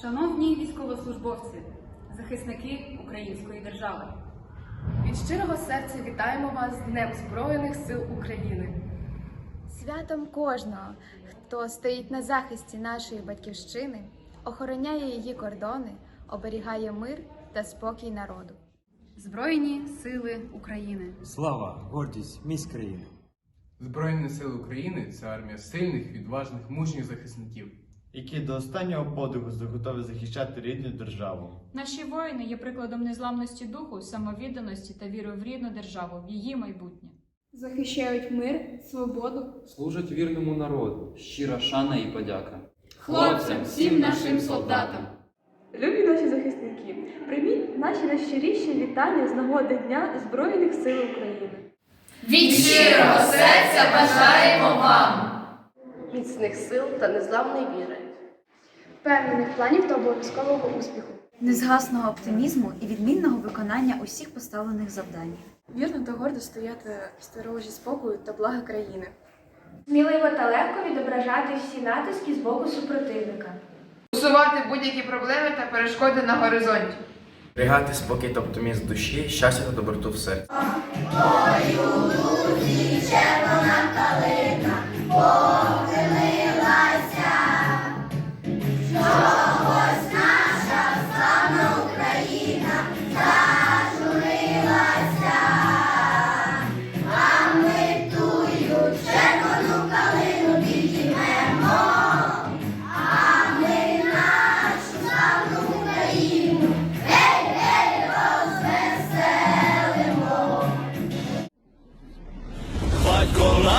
Шановні військовослужбовці, захисники української держави. Від щирого серця вітаємо вас з Днем Збройних сил України. Святом кожного, хто стоїть на захисті нашої батьківщини, охороняє її кордони, оберігає мир та спокій народу. Збройні сили України. Слава, гордість, міць країни. Збройні сили України це армія сильних, відважних, мужніх захисників. які до останнього подиху готові захищати рідну державу. Наші воїни є прикладом незламності духу, самовідданості та віри в рідну державу, в її майбутнє. Захищають мир, свободу. служать вірному народу. Щира шана і подяка. Хлопцям, всім нашим солдатам. Любі наші захисники, прийміть наші найщиріші вітання з нагоди Дня Збройних сил України. Від щирого серця бажаємо вам! Міцних сил та незламної віри. Впевнених планів та обов'язкового успіху, незгасного оптимізму і відмінного виконання усіх поставлених завдань. Вірно та гордо стояти в сторожі спокою та блага країни. Сміливо та легко відображати всі натиски з боку супротивника. Усувати будь-які проблеми та перешкоди на горизонті. Зберігати спокій та оптимізм душі, щастя та доброту в серці.